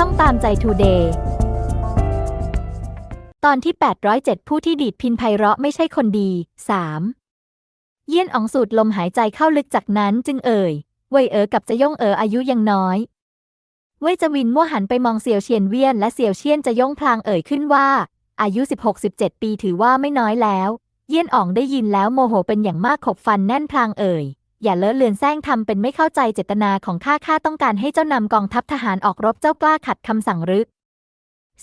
ช่องตามใจทูเดย์ตอนที่ 807 ผู้ที่ดีดพินไพเราะไม่ใช่คนดี 3. เยี่ยนอ๋องสูดลมหายใจเข้าลึกจากนั้นจึงเอ่ยเว่ยเอ๋อกับจะย่งเอ๋ออายุยังน้อยเว่ยจวินมั่วหันไปมองเสี่ยวเชียนเวียนและเสี่ยวเชียนจะย่งพลางเอ่ยขึ้นว่า อายุ 16-17 ปีถือว่าไม่น้อยแล้ว เยี่ยนอ๋องได้ยินแล้วโมโหเป็นอย่างมากขบฟันแน่นพลางเอ่ย อย่าเลอะเลือนแซงทำเป็นไม่เข้าใจเจตนาของข้าข้าต้องการให้เจ้านำกองทัพทหารออกรบเจ้ากล้าขัดคำสั่งหรือ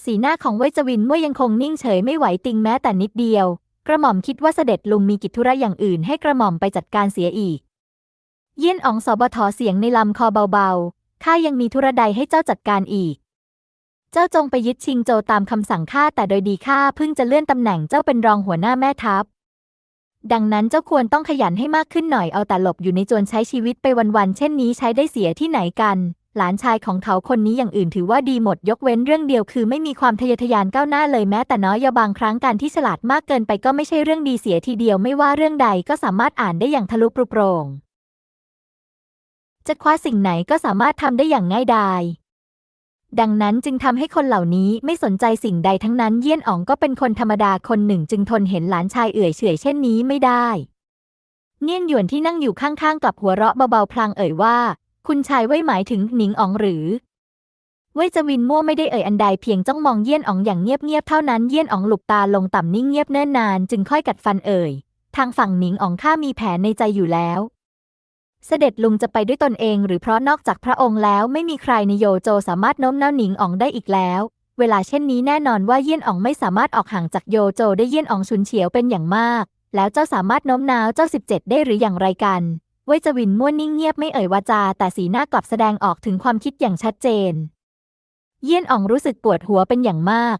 สีหน้าของเวจวินมื่ยังคงนิ่งเฉยไม่ไหวติงแม้แต่นิดเดียว กระหม่อมคิดว่าเสด็จลุงมีกิจธุระอย่างอื่นให้กระหม่อมไปจัดการเสียอีก เยี่ยนอองสบทเสียงในลำคอเบาๆข้ายังมีธุระใดให้เจ้าจัดการอีก เจ้าจงไปยึดชิงโจตามคำสั่งข้าแต่โดยดีข้าเพิ่งจะเลื่อนตำแหน่งเจ้าเป็นรองหัวหน้าแม่ทัพ ดังนั้นเจ้าควรต้องขยันให้มากขึ้นหน่อยเอาแต่หลบอยู่ในจวนใช้ชีวิตไปวันๆเช่นนี้ใช้ได้เสียที่ไหนกัน หลานชายของเขาคนนี้อย่างอื่นถือว่าดีหมดยกเว้นเรื่องเดียวคือไม่มีความทะเยอทะยานก้าวหน้าเลยแม้แต่น้อยยาบางครั้งการที่ฉลาดมากเกินไปก็ไม่ใช่เรื่องดีเสียทีเดียวไม่ว่าเรื่องใดก็สามารถอ่านได้อย่างทะลุปรุโปร่งจะคว้าสิ่งไหนก็สามารถทำได้อย่างง่ายดาย ดังนั้นจึงทำให้คนเหล่านี้ไม่สนใจสิ่งใดทั้งนั้นเยี่ยนอ๋องก็เป็นคนธรรมดาคนหนึ่งจึงทนเห็นหลานชายเอื่อยเฉยเช่นนี้ไม่ได้ เนียนหยวนที่นั่งอยู่ข้างๆกับหัวเราะเบาๆพลางเอ่ยว่า คุณชายไว้หมายถึงหนิงอ๋องหรือเว่ยจวินมั่วไม่ได้เอ่ยอันใดเพียงจ้องมองเยี่ยนอ๋องอย่างเงียบๆเท่านั้นเยี่ยนอ๋องหลุบตาลงต่ำนิ่งเงียบเนิ่นนานจึงค่อยกัดฟันเอ่ยทางฝั่งหนิงอ๋องข้ามีแผนในใจอยู่แล้ว เสด็จลุงจะไปด้วยตนเองหรือเพราะนอกจากพระองค์แล้วไม่มีใครในโยโจสามารถโน้มน้าวหนิงอ๋องได้อีกแล้ว เวลาเช่นนี้แน่นอนว่าเยี่ยนอ๋องไม่สามารถออกห่างจากโยโจได้เยี่ยนอ๋องฉุนเฉียวเป็นอย่างมาก แล้วเจ้าสามารถโน้มน้าวเจ้าสิบเจ็ดได้หรืออย่างไรกันเว่ยจวินมั่วนิ่งเงียบไม่เอ่ยวาจา แต่สีหน้ากลับแสดงออกถึงความคิดอย่างชัดเจน เยี่ยนอ๋องรู้สึกปวดหัวเป็นอย่างมาก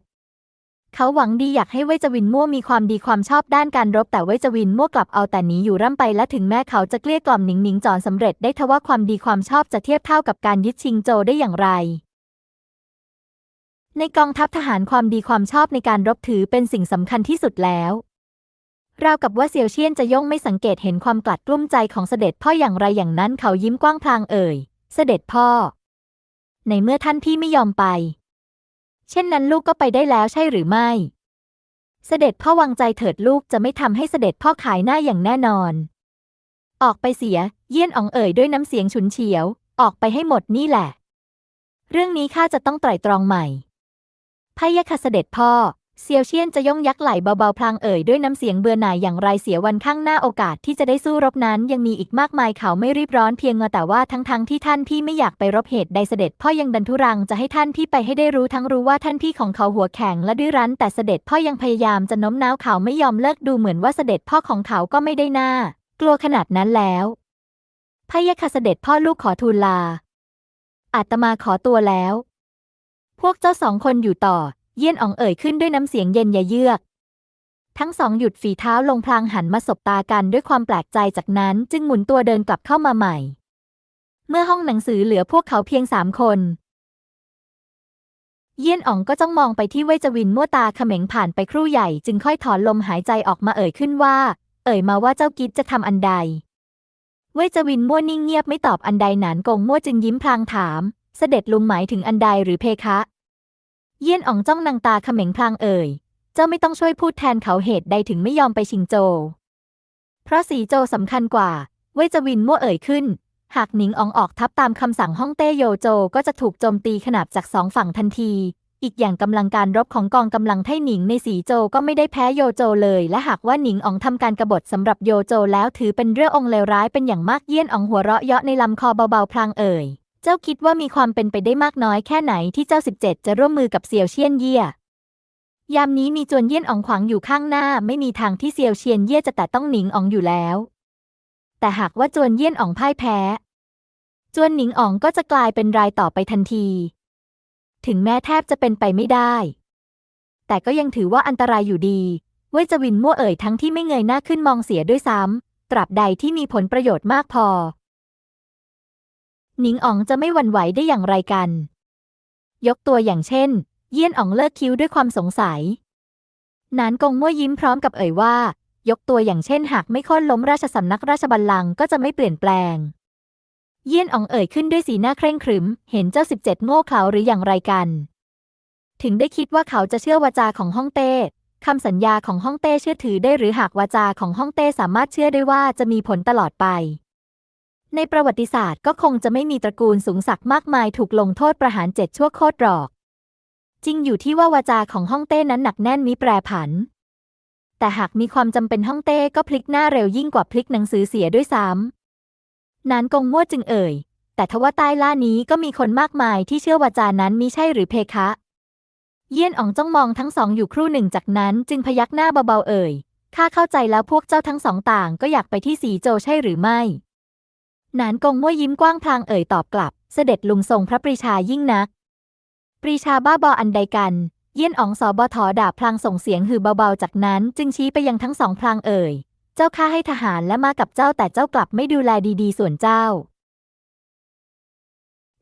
เขาหวังดีอยากให้เว่ยจวินมั่วมีความดีความชอบด้านการรบแต่เว่ยจวินมั่วกลับเอาแต่หนีอยู่ร่ำไปและถึงแม้เขาจะเกลี้ยกล่อมหนิงหนิงจอนสำเร็จได้ทว่าความดีความชอบจะเทียบเท่ากับการยึดชิงโจได้อย่างไร ในกองทัพทหารความดีความชอบในการรบถือเป็นสิ่งสำคัญที่สุดแล้วราวกับว่าเซียวเชียนจะย่งไม่สังเกตเห็นความกลัดกลุ้มใจของเสด็จพ่ออย่างไรอย่างนั้นเขายิ้มกว้างพลางเอ่ย เสด็จพ่อ ในเมื่อท่านพี่ไม่ยอมไป เช่นนั้นลูกก็ไปได้แล้วใช่หรือไม่ เสด็จพ่อวางใจเถิดลูกจะไม่ทำให้เสด็จพ่อขายหน้าอย่างแน่นอน ออกไปเสีย เยี่ยนอ๋องเอ่ยด้วยน้ำเสียงฉุนเฉียว ออกไปให้หมดนี่แหละ เรื่องนี้ข้าจะต้องไตร่ตรองใหม่พะยะค่ะเสด็จพ่อ เซียวเชียนจะย่องยักไหลเบาๆ พลางเอ่ยด้วยน้ำเสียงเบื่อหน่ายอย่างไรเสียวันข้างหน้าโอกาสที่จะได้สู้รบนั้น ยังมีอีกมากมายเขาไม่รีบร้อนเพียงงแต่ว่าทั้งๆทที่ท่านพี่ไม่อยากไปรบเหตุใดเสด็จพ่อยังดันทุรังจะให้ท่านพี่ไปให้ได้รู้ทั้งรู้ว่าท่านพี่ของเขาหัวแข็งและดื้อรั้น แต่เสด็จพ่อยังพยายามจะโน้มน้าวเขาไม่ยอมเลิกดูเหมือนว่าเสด็จพ่อของเขาก็ไม่ได้หน้า กลัวขนาดนั้นแล้วพะยะค่ะเสด็จพ่อลูกขอทูลลาอาตมาขอตัวแล้ว พวกเจ้าสองคนอยู่ต่อ เยี่ยนอ๋องเอ่ยขึ้นด้วยน้ำเสียงเย็นยะเยือก ทั้งสองหยุดฝีเท้าลงพลางหันมาสบตากันด้วยความแปลกใจจากนั้นจึงหมุนตัวเดินกลับเข้ามาใหม่ เมื่อห้องหนังสือเหลือพวกเขาเพียงสามคน เยี่ยนอ๋องก็จ้องมองไปที่เว่ยจวินมั่วตาเขม็งผ่านไปครู่ใหญ่จึงค่อยถอนลมหายใจออกมาเอ่ยขึ้นว่า เอ่ยมาว่าเจ้ากิจจะทำอันใด เว่ยจวินมั่วนิ่งเงียบไม่ตอบอันใดหนานกงมั่วจึงยิ้มพลางถาม เสด็จลุงหมายถึงอันใดหรือเพคะ เยี่ยนอองจ้องนางตาเขม็งพลางเอ่ย เจ้าไม่ต้องช่วยพูดแทนเขาเหตุใดถึงไม่ยอมไปชิงโจ เพราะสีโจสำคัญกว่า เว่ยจวินมั่วเอ่ยขึ้น หากหนิงอองออกทัพตามคำสั่งฮ่องเต้โยโจก็จะถูกโจมตีขนาบจากสองฝั่งทันที อีกอย่างกำลังการรบของกองกำลังไทหนิงในสีโจก็ไม่ได้แพ้โยโจเลย และหากว่าหนิงอองทำการกบฏสำหรับโยโจแล้วถือเป็นเรื่ององเลวร้ายเป็นอย่างมากเยี่ยนอองหัวเราะเยาะในลำคอเบาๆพลางเอ่ย เจ้าคิดว่ามีความเป็นไปได้มากน้อยแค่ไหนที่เจ้าสิบเจ็ดจะร่วมมือกับเซียวเชียนเย่ยยามนี้มีจวนเยี่ยนอองขวางอยู่ข้างหน้า ไม่มีทางที่เซียวเชียนเย่จะแต่ต้องหนิงอองอยู่แล้ว แต่หากว่าจวนเยี่ยนอองพ่ายแพ้ จวนหนิงอองก็จะกลายเป็นรายต่อไปทันที ถึงแม้แทบจะเป็นไปไม่ได้ แต่ก็ยังถือว่าอันตรายอยู่ดี เว่ยจวินมั่วเอ่ยทั้งที่ไม่เงยหน้าขึ้นมองเสียด้วยซ้ำตราบใดที่มีผลประโยชน์มากพอ หนิงอ๋องจะไม่หวั่นไหวได้อย่างไรกัน ยกตัวอย่างเช่น เยี่ยนอ๋องเลิกคิ้วด้วยความสงสัย นานกงมั่วยิ้มพร้อมกับเอ่ยว่า ยกตัวอย่างเช่น หากไม่ค่นล้มราชสำนักราชบัลลังก์ก็จะไม่เปลี่ยนแปลง เยี่ยนอ๋องเอ่ยขึ้นด้วยสีหน้าเคร่งครึม เห็นเจ้าสิบเจ็ดโง่เขลาหรืออย่างไรกัน ถึงได้คิดว่าเขาจะเชื่อวาจาของฮ่องเต้คำสัญญาของฮ่องเต้เชื่อถือได้หรือหากวาจาของฮ่องเต้สามารถเชื่อได้ว่าจะมีผลตลอดไป ในประวัติศาสตร์ก็คงจะไม่มีตระกูลสูงศักดิ์มากมายถูกลงโทษประหารเจ็ดชั่วโคตรหรอก จริงอยู่ที่ว่าวาจาของฮ่องเต้นั้นหนักแน่นมิแปรผัน แต่หากมีความจำเป็นฮ่องเต้ก็พลิกหน้าเร็วยิ่งกว่าพลิกหนังสือเสียด้วยซ้ำนานกงมั่วจึงเอ่ย แต่ทว่าใต้ล่านี้ก็มีคนมากมายที่เชื่อวาจานั้นมิใช่หรือเพคะ เยี่ยนอ๋องจ้องมองทั้งสองอยู่ครู่หนึ่งจากนั้นจึงพยักหน้าเบาๆเอ่ยข้าเข้าใจแล้วพวกเจ้าทั้งสองต่างก็อยากไปที่สีโจใช่หรือไม่ นานกงมั่วยิ้มกว้างพลางเอ่ยตอบกลับ เสด็จลุงทรงพระปรีชายิ่งนัก ปรีชาบ้าบออันใดกัน เยี่ยนอ๋องสอบทอด่าพลางส่งเสียงหือเบาๆ จากนั้นจึงชี้ไปยังทั้งสองพลางเอ่ย เจ้าข้าให้ทหารและมากับเจ้าแต่เจ้ากลับไม่ดูแลดีๆ ส่วนเจ้า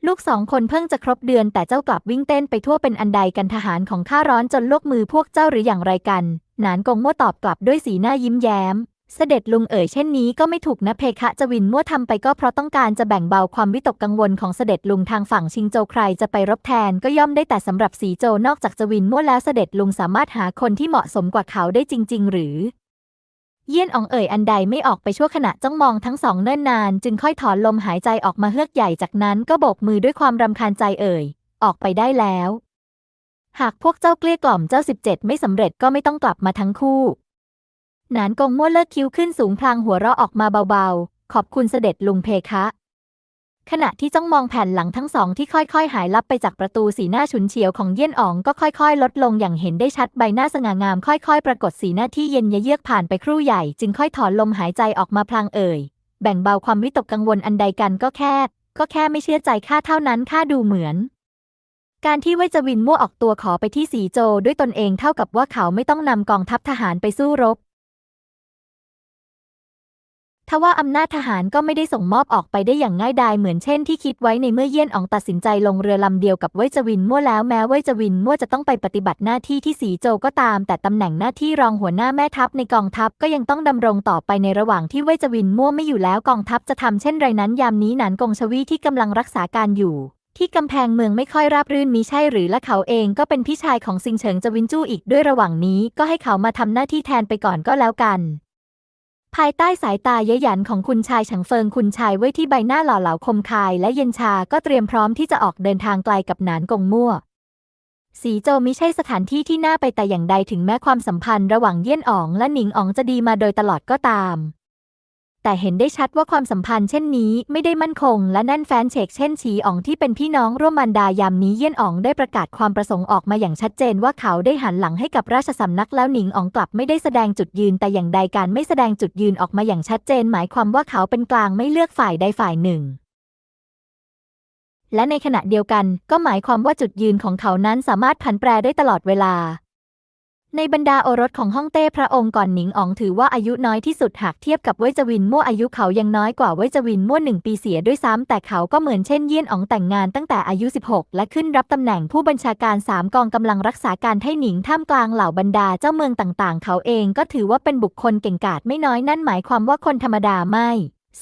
ลูกสองคนเพิ่งจะครบเดือนแต่เจ้ากลับวิ่งเต้นไปทั่วเป็นอันใดกันทหารของข้าร้อนจนลวกมือพวกเจ้าหรืออย่างไรกันหนานกงมั่วตอบกลับด้วยสีหน้ายิ้มแย้ม เสด็จลุงเอ๋ยเช่นนี้ก็ไม่ถูกนะเพคะจวินมั่วทำไปก็เพราะต้องการจะแบ่งเบาความวิตกกังวลของเสด็จลุงทางฝั่งชิงโจใครจะไปรบแทนก็ย่อมได้แต่สำหรับสีโจนอกจากจวินมั่วแล้วเสด็จลุงสามารถหาคนที่เหมาะสมกว่าเขาได้จริง ๆ หรือ เยี่ยนอองเอ่ยอันใดไม่ออกไปชั่วขณะจ้องมองทั้งสองเนิ่นนาน จึงค่อยถอนลมหายใจออกมาเฮือกใหญ่จากนั้นก็โบกมือด้วยความรำคาญใจเอ่ย ออกไปได้แล้ว หากพวกเจ้าเกลี้ยกล่อมเจ้าสิบเจ็ดไม่สำเร็จก็ไม่ต้องกลับมาทั้งคู่ หนานกงมั่วเลิกคิ้วขึ้นสูงพลางหัวเราะออกมาเบาๆ ขอบคุณเสด็จลุงเพคะ ขณะที่จ้องมองแผ่นหลังทั้งสองที่ค่อยๆ หายลับไปจากประตูสีหน้าฉุนเฉียวของเยี่ยนอ๋องก็ค่อยๆ ลดลงอย่างเห็นได้ชัดใบหน้าสง่างามค่อยๆ ปรากฏสีหน้าที่เย็นเยือกผ่านไปครู่ใหญ่จึงค่อยถอนลมหายใจออกมาพลางเอ่ย แบ่งเบาความวิตกกังวลอันใดกันก็แค่ ก็แค่ไม่เชื่อใจข้าเท่านั้นข้าดูเหมือนการที่เว่ยจวินมั่วออกตัวขอไปที่สีโจด้วยตนเองเท่ากับว่าเขาไม่ต้องนำกองทัพทหารไปสู้รบ ทว่าอำนาจทหารก็ไม่ได้ส่งมอบออกไปได้อย่างง่ายดายเหมือนเช่นที่คิดไว้ในเมื่อเยี่ยนอองตัดสินใจลงเรือลำเดียวกับเว่ยจวินมั่วแล้วแม้เว่ยจวินมั่วจะต้องไปปฏิบัติหน้าที่ที่สีโจก็ตาม แต่ตำแหน่งหน้าที่รองหัวหน้าแม่ทัพในกองทัพก็ยังต้องดำรงต่อไปในระหว่างที่เว่ยจวินมั่วไม่อยู่แล้วกองทัพจะทำเช่นไรนั้นยามนี้หนานกงชวีที่กำลังรักษาการอยู่ที่กำแพงเมืองไม่ค่อยราบรื่นมีใช่หรือและเขาเองก็เป็นพี่ชายของซิงเฉิงจวินจู้อีกด้วยระหว่างนี้ก็ให้เขามาทำหน้าที่แทนไปก่อนก็แล้วกัน ภายใต้สายตาเย้ยหยันของคุณชายฉังเฟิงคุณชายไว้ที่ใบหน้าหล่อเหลาคมคาย และเย็นชาก็เตรียมพร้อมที่จะออกเดินทางไกลกับหนานกงมั่ว สีโจมิใช่สถานที่ที่น่าไปแต่อย่างใดถึงแม้ความสัมพันธ์ระหว่างเยี่ยนอ๋องและหนิงอ๋องจะดีมาโดยตลอดก็ตาม แต่เห็นได้ชัดว่าความสัมพันธ์เช่นนี้ไม่ได้มั่นคง และแน่นแฟนเฉกเช่นฉีอ๋องที่เป็นพี่น้องร่วมมารดายามนี้เยี่ยนอ๋องได้ประกาศความประสงค์ออกมาอย่างชัดเจนว่าเขาได้หันหลังให้กับราชสำนักแล้วหนิงอ๋องกลับไม่ได้แสดงจุดยืน แต่อย่างใดการไม่แสดงจุดยืนออกมาอย่างชัดเจน หมายความว่าเขาเป็นกลางไม่เลือกฝ่ายใดฝ่ายหนึ่งและในขณะเดียวกันก็หมายความว่าจุดยืนของเขานั้นสามารถผันแปรได้ตลอดเวลา ในบรรดาโอรสของฮ่องเต้พระองค์ก่อนหนิงอ๋องถือว่าอายุน้อยที่สุดหากเทียบกับเว่ยจวินมั่วอายุเขายังน้อยกว่าเว่ยจวินมั่วหนึ่งปีเสียด้วยซ้ำแต่เขาก็เหมือนเช่นเยี่ยนอ๋องแต่งงานตั้งแต่อายุ 16 และขึ้นรับตำแหน่งผู้บัญชาการสามกองกำลังรักษาการให้หนิงท่ามกลางเหล่าบรรดาเจ้าเมืองต่างๆ เขาเองก็ถือว่าเป็นบุคคลเก่งกาจไม่น้อยนั่นหมายความว่าคนธรรมดาไม่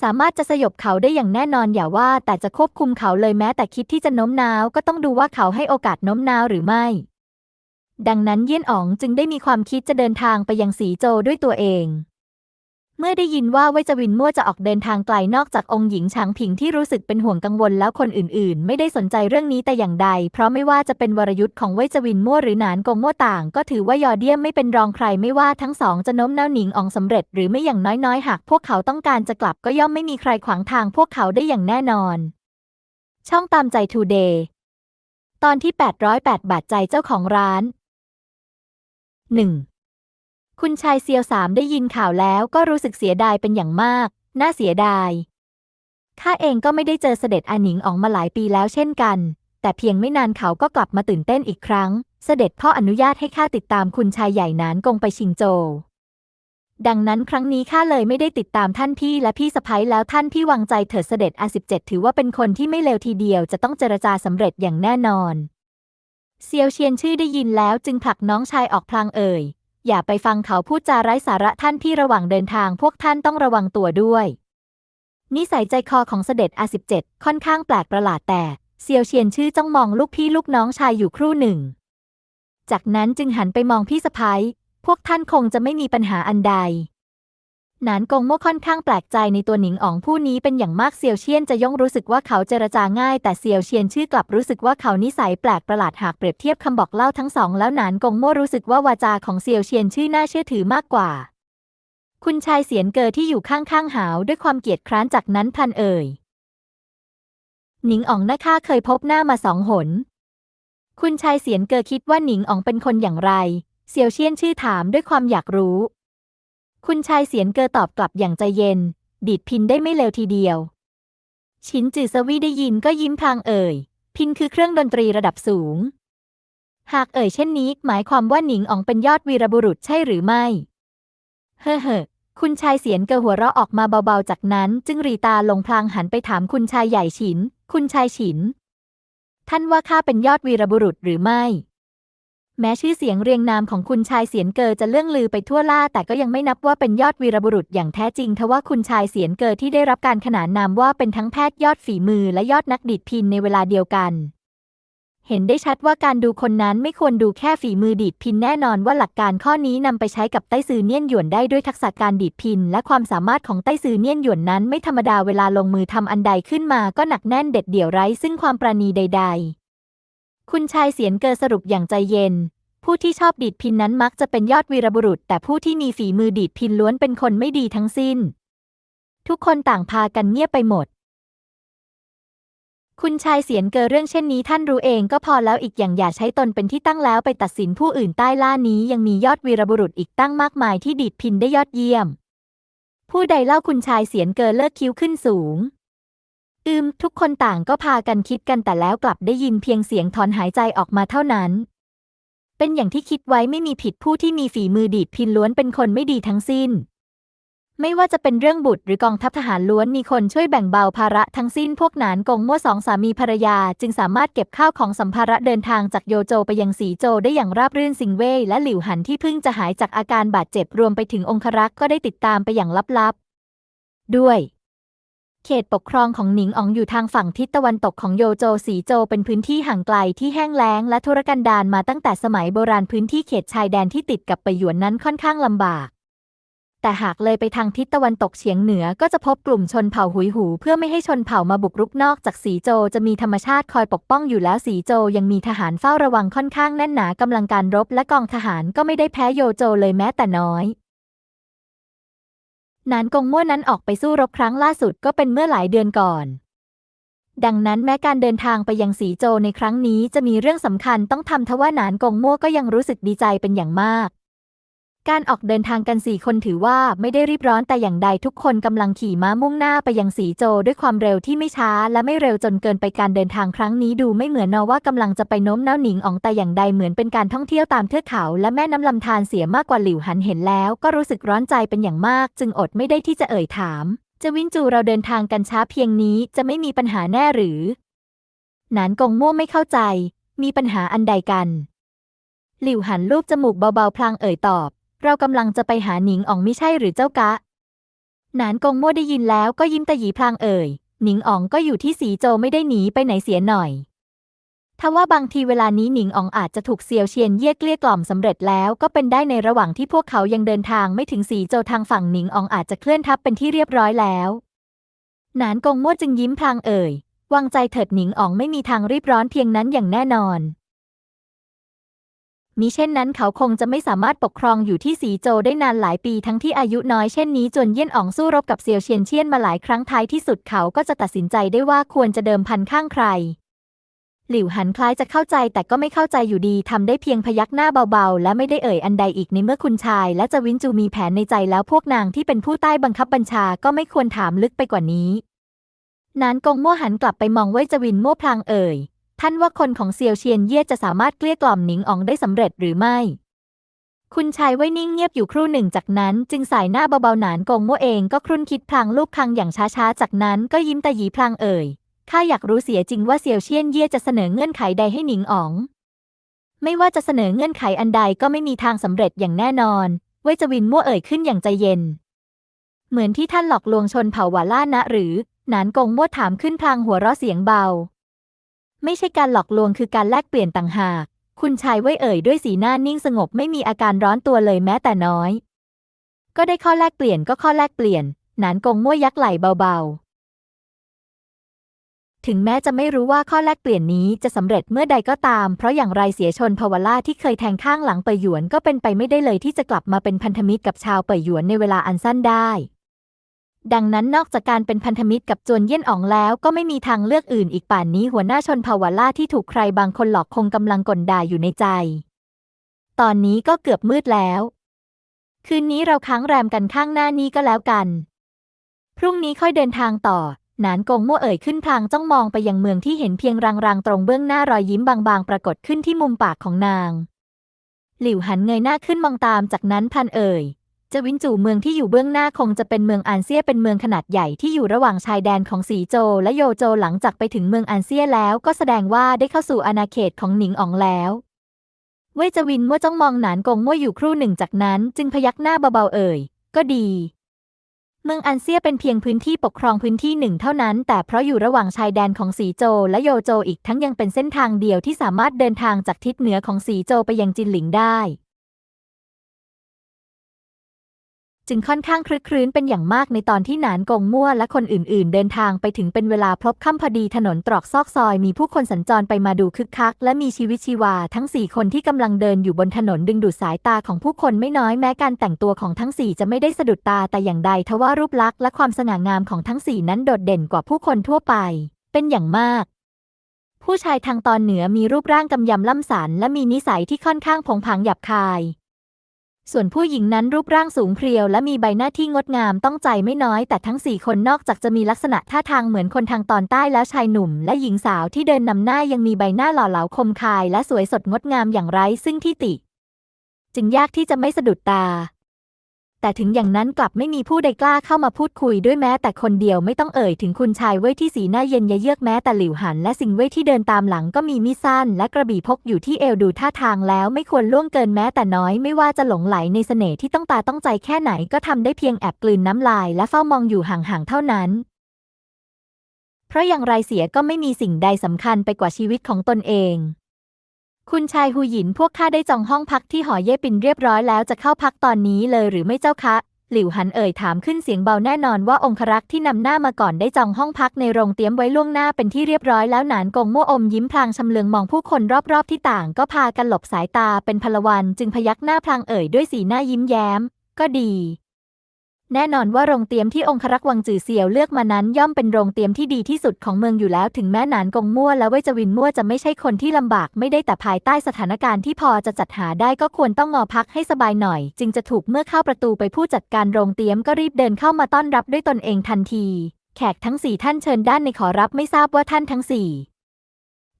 สามารถจะสยบเขาได้อย่างแน่นอนอย่าว่าแต่จะควบคุมเขาเลยแม้แต่คิดที่จะโน้มน้าวก็ต้องดูว่าเขาให้โอกาสโน้มน้าวหรือไม่ ดังนั้นเยี่ยนอ๋องจึงได้มีความคิดจะเดินทางไปยังสีโจวด้วยตัวเอง เมื่อได้ยินว่าเว่ยจวินมั่วจะออกเดินทางไกลนอกจากองค์หญิงฉางผิงที่รู้สึกเป็นห่วงกังวลแล้วคนอื่นๆ ไม่ได้สนใจเรื่องนี้แต่อย่างใด เพราะไม่ว่าจะเป็นวรยุทธ์ของเว่ยจวินมั่วหรือหนานกงมั่วต่าง ก็ถือว่ายอเดียมไม่เป็นรองใครไม่ว่าทั้งสองจะโน้มน้าวหนิงอองสำเร็จ หรือไม่อย่างน้อยๆ หากพวกเขาต้องการจะกลับก็ย่อมไม่มีใครขวางทางพวกเขาได้อย่างแน่นอน ช่องตามใจทูเดย์ตอนที่ 808 บาทใจเจ้าของร้าน 1. คุณชายเซียวสามได้ยินข่าวแล้วก็รู้สึกเสียดายเป็นอย่างมาก น่าเสียดาย ข้าเองก็ไม่ได้เจอเสด็จอาหนิงออกมาหลายปีแล้วเช่นกัน แต่เพียงไม่นานเขาก็กลับมาตื่นเต้นอีกครั้ง เสด็จพ่ออนุญาตให้ข้าติดตามคุณชายใหญ่นานกงไปชิงโจวดังนั้นครั้งนี้ข้าเลยไม่ได้ติดตามท่านพี่และพี่สะพ้ยแล้วท่านพี่วางใจเถิดเสด็จอาสิบเจ็ดถือว่าเป็นคนที่ไม่เลวทีเดียวจะต้องเจรจาสำเร็จอย่างแน่นอน เซียวเชียนชื่อได้ยินแล้วจึงผลักน้องชายออกพลางเอ่ย อย่าไปฟังเขาพูดจาไร้สาระท่านพี่ระหว่างเดินทางพวกท่านต้องระวังตัวด้วย นิสัยใจคอของเสด็จอาสิบเจ็ดค่อนข้างแปลกประหลาดแต่เซียวเชียนชื่อจ้องมองลูกพี่ลูกน้องชายอยู่ครู่หนึ่ง จากนั้นจึงหันไปมองพี่สะพ้ายพวกท่านคงจะไม่มีปัญหาอันใด หนานกงโม่ค่อนข้างแปลกใจในตัวหนิงอ๋องผู้นี้เป็นอย่างมากเซียวเชียนจะย่องรู้สึกว่าเขาเจรจาง่าย แต่เซียวเชียนชื่อกลับรู้สึกว่าเขานิสัยแปลกประหลาดหากเปรียบเทียบคำบอกเล่าทั้งสองแล้วหนานกงโม่รู้สึกว่าวาจาของเซียวเชียนชื่อน่าเชื่อถือมากกว่า คุณชายเสียนเกอที่อยู่ข้างๆหาวด้วยความเกียดคร้านจากนั้นพันเอ่ยหนิงอ๋องนะข้าเคยพบหน้ามาสองหน คุณชายเสียนเกอคิดว่าหนิงอ๋องเป็นคนอย่างไร เซียวเชียนชื่อถามด้วยความอยากรู้ คุณชายเสียนเกอตอบกลับอย่างใจเย็น ดีดพินได้ไม่เลวทีเดียว ชินจือสวีได้ยินก็ยิ้มพลางเอ่ย พินคือเครื่องดนตรีระดับสูง หากเอ่ยเช่นนี้ หมายความว่าหนิงอ๋องเป็นยอดวีรบุรุษใช่หรือไม่ เฮ้อเฮ้อคุณชายเสียนเกอหัวเราะออกมาเบาๆ จากนั้น จึงรีตาลงพลางหันไปถามคุณชายใหญ่ฉิน คุณชายฉิน ท่านว่าข้าเป็นยอดวีรบุรุษหรือไม่ แม้ชื่อเสียงเรียงนามของคุณชายเสียนเกอจะเลื่องลือไปทั่วล่า แต่ก็ยังไม่นับว่าเป็นยอดวีรบุรุษอย่างแท้จริงทว่าคุณชายเสียนเกอที่ได้รับการขนานนามว่าเป็นทั้งแพทย์ยอดฝีมือและยอดนักดีดพินในเวลาเดียวกัน เห็นได้ชัดว่าการดูคนนั้นไม่ควรดูแค่ฝีมือดีดพินแน่นอนว่าหลักการข้อนี้นำไปใช้กับไต้ซือเนียนหยวนได้ด้วยทักษะการดีดพินและความสามารถของไต้ซือเนียนหยวนนั้นไม่ธรรมดาเวลาลงมือทำอันใดขึ้นมาก็หนักแน่นเด็ดเดี่ยวไร้ซึ่งความประณีใด ๆ คุณชายเสียนเกอสรุปอย่างใจเย็น ผู้ที่ชอบดีดพินนั้นมักจะเป็นยอดวีรบุรุษ แต่ผู้ที่มีฝีมือดีดพินล้วนเป็นคนไม่ดีทั้งสิ้น ทุกคนต่างพากันเงียบไปหมด คุณชายเสียนเกอเรื่องเช่นนี้ท่านรู้เองก็พอแล้วอีกอย่างอย่าใช้ตนเป็นที่ตั้งแล้วไปตัดสินผู้อื่นใต้ล่านี้ยังมียอดวีรบุรุษอีกตั้งมากมายที่ดีดพินได้ยอดเยี่ยม ผู้ใดเล่าคุณชายเสียนเกอเลิกคิ้วขึ้นสูง อืม ทุกคนต่างก็พากันคิดกันแต่แล้วกลับได้ยินเพียงเสียงถอนหายใจออกมาเท่านั้น เป็นอย่างที่คิดไว้ไม่มีผิดผู้ที่มีฝีมือดีดพินล้วนเป็นคนไม่ดีทั้งสิ้น ไม่ว่าจะเป็นเรื่องบุตรหรือกองทัพทหารล้วนมีคนช่วยแบ่งเบาภาระทั้งสิ้นพวกนานกงมั่วสองสามีภรรยา จึงสามารถเก็บข้าวของสัมภาระเดินทางจากโยโจไปยังสีโจได้อย่างราบรื่นสิงเว่ยและหลิวหันที่เพิ่งจะหายจากอาการบาดเจ็บรวมไปถึงองครักษ์ก็ได้ติดตามไปอย่างลับๆด้วย เขตปกครองของหนิงอ๋องอยู่ทางฝั่งทิศตะวันตกของโยโจสีโจเป็นพื้นที่ห่างไกลที่แห้งแล้งและทุรกันดารมาตั้งแต่สมัยโบราณพื้นที่เขตชายแดนที่ติดกับไปหยวนนั้นค่อนข้างลำบาก แต่หากเลยไปทางทิศตะวันตกเฉียงเหนือก็จะพบกลุ่มชนเผ่าหุยหู เพื่อไม่ให้ชนเผ่ามาบุกรุกนอกจากสีโจจะมีธรรมชาติคอยปกป้องอยู่แล้วสีโจยังมีทหารเฝ้าระวังค่อนข้างแน่นหนากำลังการรบและกองทหารก็ไม่ได้แพ้โยโจเลยแม้แต่น้อย นานกงมั่วนั้นออกไปสู้รบครั้งล่าสุดก็เป็นเมื่อหลายเดือนก่อน ดังนั้นแม้การเดินทางไปยังสีโจในครั้งนี้จะมีเรื่องสำคัญต้องทำทว่าหนานกงมั่วก็ยังรู้สึกดีใจเป็นอย่างมาก การออกเดินทางกันสี่คนถือว่าไม่ได้รีบร้อนแต่อย่างใดทุกคนกำลังขี่ม้ามุ่งหน้าไปยังสีโจด้วยความเร็วที่ไม่ช้าและไม่เร็วจนเกินไปการเดินทางครั้งนี้ดูไม่เหมือนนอว่ากำลังจะไปโน้มน้าวหนิงอองแต่อย่างใดเหมือนเป็นการท่องเที่ยวตามเทือกเขาและแม่น้ำลำธารเสียมากกว่าหลิวหันเห็นแล้วก็รู้สึกร้อนใจเป็นอย่างมาก จึงอดไม่ได้ที่จะเอ่ยถาม จะวินจูเราเดินทางกันช้าเพียงนี้จะไม่มีปัญหาแน่หรือ หนานกงม่วไม่เข้าใจ มีปัญหาอันใดกัน หลิวหันรูปจมูกเบาๆพลางเอ่ยตอบ เรากำลังจะไปหาหนิงอ๋องไม่ใช่หรือเจ้ากะ หนานกงมั่วได้ยินแล้วก็ยิ้มตะหยีพลางเอ่ย หนิงอ๋องก็อยู่ที่สีโจไม่ได้หนีไปไหนเสียหน่อยทว่าบางทีเวลานี้หนิงอ๋องอาจจะถูกเซียวเชียนเยียเกลี้ยกล่อมสำเร็จแล้วก็เป็นได้ในระหว่างที่พวกเขายังเดินทางไม่ถึงสีโจทางฝั่งหนิงอ๋องอาจจะเคลื่อนทัพเป็นที่เรียบร้อยแล้วหนานกงมั่วจึงยิ้มพลางเอ่ย วางใจเถิดหนิงอ๋องไม่มีทางรีบร้อนเพียงนั้นอย่างแน่นอน มิเช่นนั้นเขาคงจะไม่สามารถปกครองอยู่ที่สีโจได้นานหลายปีทั้งที่อายุน้อยเช่นนี้จนเยี่ยนอ๋องสู้รบกับเซียวเชียนเชียนมาหลายครั้งท้ายที่สุดเขาก็จะตัดสินใจได้ว่าควรจะเดิมพันข้างใคร หลิวหันคล้ายจะเข้าใจแต่ก็ไม่เข้าใจอยู่ดีทำได้เพียงพยักหน้าเบาๆ และไม่ได้เอ่ยอันใดอีกในเมื่อคุณชาย และจวินจูมีแผนในใจแล้วพวกนางที่เป็นผู้ใต้บังคับบัญชาก็ไม่ควรถามลึกไปกว่านี้นานกงมั่วหันกลับไปมองเว่ยจวินมั่วพลางเอ่ย ท่านว่าคนของเซียวเชียนเย่จะสามารถเกลี้ยกล่อมหนิงอองได้สำเร็จหรือไม่ คุณชายไว้นิ่งเงียบอยู่ครู่หนึ่งจากนั้น จึงสายหน้าเบาๆหนานกงโมเองก็ครุ่นคิดพลางลูกคังอย่างช้าๆ จากนั้นก็ยิ้มตะหยีพลางเอ่ยข้าอยากรู้เสียจริงว่าเซียวเชียนเย่จะเสนอเงื่อนไขใดให้หนิงอ๋อง ไม่ว่าจะเสนอเงื่อนไขอันใดก็ไม่มีทางสำเร็จอย่างแน่นอนเวจวินมั่วเอ่ยขึ้นอย่างใจเย็น เหมือนที่ท่านหลอกลวงชนเผ่าหวาล่านะหรือหนานกงมั่วถามขึ้นพลางหัวเราะเสียงเบา ไม่ใช่การหลอกลวงคือการแลกเปลี่ยนต่างหาก คุณชายเว่ยเอ่ยด้วยสีหน้านิ่งสงบไม่มีอาการร้อนตัวเลยแม้แต่น้อย ก็ได้ข้อแลกเปลี่ยนก็ข้อแลกเปลี่ยนหนานกงมั่วยักไหลเบาๆ ถึงแม้จะไม่รู้ว่าข้อแลกเปลี่ยนนี้จะสำเร็จเมื่อใดก็ตาม เพราะอย่างไรเสียชนพาวล่าที่เคยแทงข้างหลังเปยหยวนก็เป็นไปไม่ได้เลยที่จะกลับมาเป็นพันธมิตรกับชาวเปยหยวนในเวลาอันสั้นได้ ดังนั้นนอกจากการเป็นพันธมิตรกับจวนเยี่ยนอ๋องแล้วก็ไม่มีทางเลือกอื่นอีกป่านนี้หัวหน้าชนเผ่าวล่าที่ถูกใครบางคนหลอกคงกำลังกลด่าอยู่ในใจ ตอนนี้ก็เกือบมืดแล้ว คืนนี้เราค้างแรมกันข้างหน้านี้ก็แล้วกัน พรุ่งนี้ค่อยเดินทางต่อ หนานกงมั่วเอ่ยขึ้นพลางจ้องมองไปยังเมืองที่เห็นเพียงรางๆตรงเบื้องหน้ารอยยิ้มบางๆ ปรากฏขึ้นที่มุมปากของนาง หลิวหันเงยหน้าขึ้นมองตามจากนั้นพันเอ่ย จวินจู่เมืองที่อยู่เบื้องหน้าคงจะเป็นเมืองอันเซียเป็นเมืองขนาดใหญ่ที่อยู่ระหว่างชายแดนของสีโจและโยโจหลังจากไปถึงเมืองอันเซียแล้วก็แสดงว่าได้เข้าสู่อาณาเขตของหนิงอ๋องแล้วเว่ยจวินมั่วจ้องมองหนานกงมั่วอยู่ครู่หนึ่งจากนั้นจึงพยักหน้าเบาๆเอ่ย ก็ดี เมืองอันเซียเป็นเพียงพื้นที่ปกครองพื้นที่หนึ่งเท่านั้น แต่เพราะอยู่ระหว่างชายแดนของสีโจและโยโจอีกทั้งยังเป็นเส้นทางเดียวที่สามารถเดินทางจากทิศเหนือของสีโจไปยังจินหลิงได้ จึงค่อนข้างคลึกครื้นเป็นอย่างมากในตอนที่หนานกงมั่วและคนอื่นๆ เดินทางไปถึงเป็นเวลาพลบค่ำพอดีถนนตรอกซอกซอยมีผู้คนสัญจรไปมาดูคึกคัก และมีชีวิตชีวา ทั้งสี่คนที่กำลังเดินอยู่บนถนนดึงดูดสายตาของผู้คนไม่น้อยแม้การแต่งตัวของทั้งสี่จะไม่ได้สะดุดตาแต่อย่างใดทว่ารูปลักษณ์และความสง่างามของทั้งสี่นั้นโดดเด่นกว่าผู้คนทั่วไป เป็นอย่างมากผู้ชายทางตอนเหนือมีรูปร่างกำยำล่ำสันและมีนิสัยที่ค่อนข้างผงผางหยาบคาย ส่วนผู้หญิงนั้นรูปร่างสูงเพรียวและมีใบหน้าที่งดงามต้องใจไม่น้อย แต่ทั้งสี่คนนอกจากจะมีลักษณะท่าทางเหมือนคนทางตอนใต้แล้วชายหนุ่ม และหญิงสาวที่เดินนำหน้ายังมีใบหน้าหล่อเหลาคมคาย และสวยสดงดงามอย่างไร้ซึ่งที่ติ จึงยากที่จะไม่สะดุดตา แต่ถึงอย่างนั้นกลับไม่มีผู้ใดกล้าเข้ามาพูดคุยด้วยแม้แต่คนเดียวไม่ต้องเอ่ยถึงคุณชายเว่ยที่สีหน้าเย็นยะเยือกแม้แต่หลิวหัน และสิงเว่ยที่เดินตามหลังก็มีมีดสั้น และกระบี่พกอยู่ที่เอวดูท่าทางแล้วไม่ควรล่วงเกินแม้แต่น้อยไม่ว่าจะหลงไหลในเสน่ห์ที่ต้องตาต้องใจแค่ไหนก็ทำได้เพียงแอบกลืนน้ำลาย และเฝ้ามองอยู่ห่างๆเท่านั้นเพราะอย่างไรเสียก็ไม่มีสิ่งใดสำคัญไปกว่าชีวิตของตนเอง คุณชายหูหยินพวกข้าได้จองห้องพักที่หอเย่ปินเรียบร้อยแล้วจะเข้าพักตอนนี้เลยหรือไม่เจ้าคะ หลิวหันเอ่ยถามขึ้นเสียงเบาแน่นอนว่าองครักษ์ที่นำหน้ามาก่อนได้จองห้องพักในโรงเตรียมไว้ล่วงหน้าเป็นที่เรียบร้อยแล้วหนานกงมั่วอมยิ้มพลางชำเลืองมองผู้คนรอบๆที่ต่างก็พากันหลบสายตาเป็นพลวันจึงพยักหน้าพลางเอ่ยด้วยสีหน้ายิ้มแย้ม ก็ดี แน่นอนว่าโรงเตียมที่องครักษ์วังจือเซียวเลือกมานั้นย่อมเป็นโรงเตียมที่ดีที่สุดของเมืองอยู่แล้ว ถึงแม้หนานกงมั่วและเว่ยจวินมั่วจะไม่ใช่คนที่ลำบากไม่ได้แต่ภายใต้สถานการณ์ที่พอจะจัดหาได้ก็ควรต้องงอพักให้สบายหน่อย จึงจะถูกเมื่อเข้าประตูไปผู้จัดการโรงเตียมก็รีบเดินเข้ามาต้อนรับด้วยตนเองทันที แขกทั้งสี่ท่านเชิญด้านในขอรับไม่ทราบว่าท่านทั้งสี่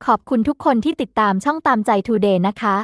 ขอบคุณทุกคนที่ติดตามช่องตามใจทูเดย์นะคะ